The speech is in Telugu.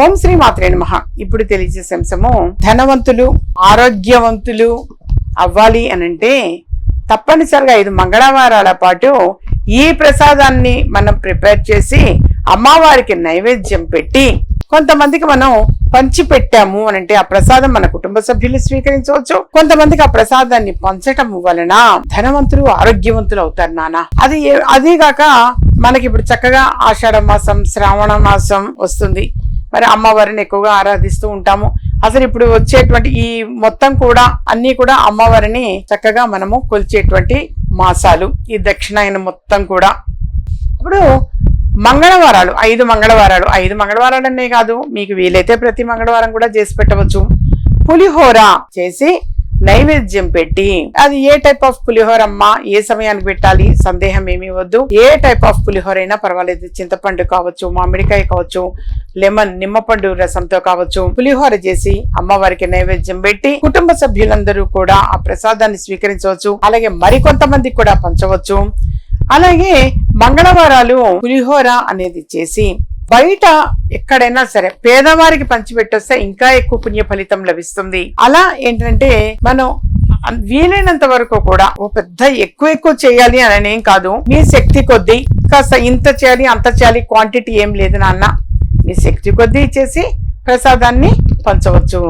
ఓం శ్రీ మాత్రే నమ. ఇప్పుడు తెలియజేసే అంశము ధనవంతులు ఆరోగ్యవంతులు అవ్వాలి అని అంటే తప్పనిసరిగా ఐదు మంగళవారాల పాటు ఈ ప్రసాదాన్ని మనం ప్రిపేర్ చేసి అమ్మవారికి నైవేద్యం పెట్టి కొంతమందికి మనం పంచి పెట్టాము అని అంటే ఆ ప్రసాదం మన కుటుంబ సభ్యులు స్వీకరించవచ్చు. కొంతమందికి ఆ ప్రసాదాన్ని పంచటం వలన ధనవంతులు ఆరోగ్యవంతులు అవుతారు నాన్న అది అదీగాక మనకి ఇప్పుడు చక్కగా ఆషాఢ మాసం శ్రావణ మాసం వస్తుంది. మరి అమ్మవారిని ఎక్కువగా ఆరాధిస్తూ ఉంటాము. అసలు ఇప్పుడు వచ్చేటువంటి ఈ మొత్తం కూడా అన్ని కూడా అమ్మవారిని చక్కగా మనము కొలిచేటువంటి మాసాలు ఈ దక్షిణాయన మొత్తం కూడా. ఇప్పుడు మంగళవారాలు ఐదు మంగళవారాలు ఐదు మంగళవారాలు అనే కాదు మీకు వీలైతే ప్రతి మంగళవారం కూడా చేసి పెట్టవచ్చు. పులిహోర చేసి నైవేద్యం పెట్టి అది ఏ టైప్ ఆఫ్ పులిహోర అమ్మా ఏ సమయానికి పెట్టాలి సందేహం ఏమీ వద్దు. ఏ టైప్ ఆఫ్ పులిహోర అయినా పర్వాలేదు చింతపండు కావచ్చు మామిడికాయ కావచ్చు లెమన్ నిమ్మపండు రసంతో కావచ్చు పులిహోర చేసి అమ్మవారికి నైవేద్యం పెట్టి కుటుంబ సభ్యులందరూ కూడా ఆ ప్రసాదాన్ని స్వీకరించవచ్చు. అలాగే మరికొంతమంది కూడా పంచవచ్చు. అలాగే మంగళవారాలు పులిహోర అనేది చేసి బయట ఎక్కడైనా సరే పేదవారికి పంచిపెట్టొస్తే ఇంకా ఎక్కువ పుణ్య ఫలితం లభిస్తుంది. అలా ఏంటంటే మనం వీలైనంత వరకు కూడా ఓ పెద్ద ఎక్కువ ఎక్కువ చేయాలి అని ఏం కాదు. మీ శక్తి కొద్దీ కాస్త ఇంత చేయాలి అంత చేయాలి క్వాంటిటీ ఏం లేదు నాన్న. మీ శక్తి కొద్దీ ఇచ్చేసి ప్రసాదాన్ని పంచవచ్చు.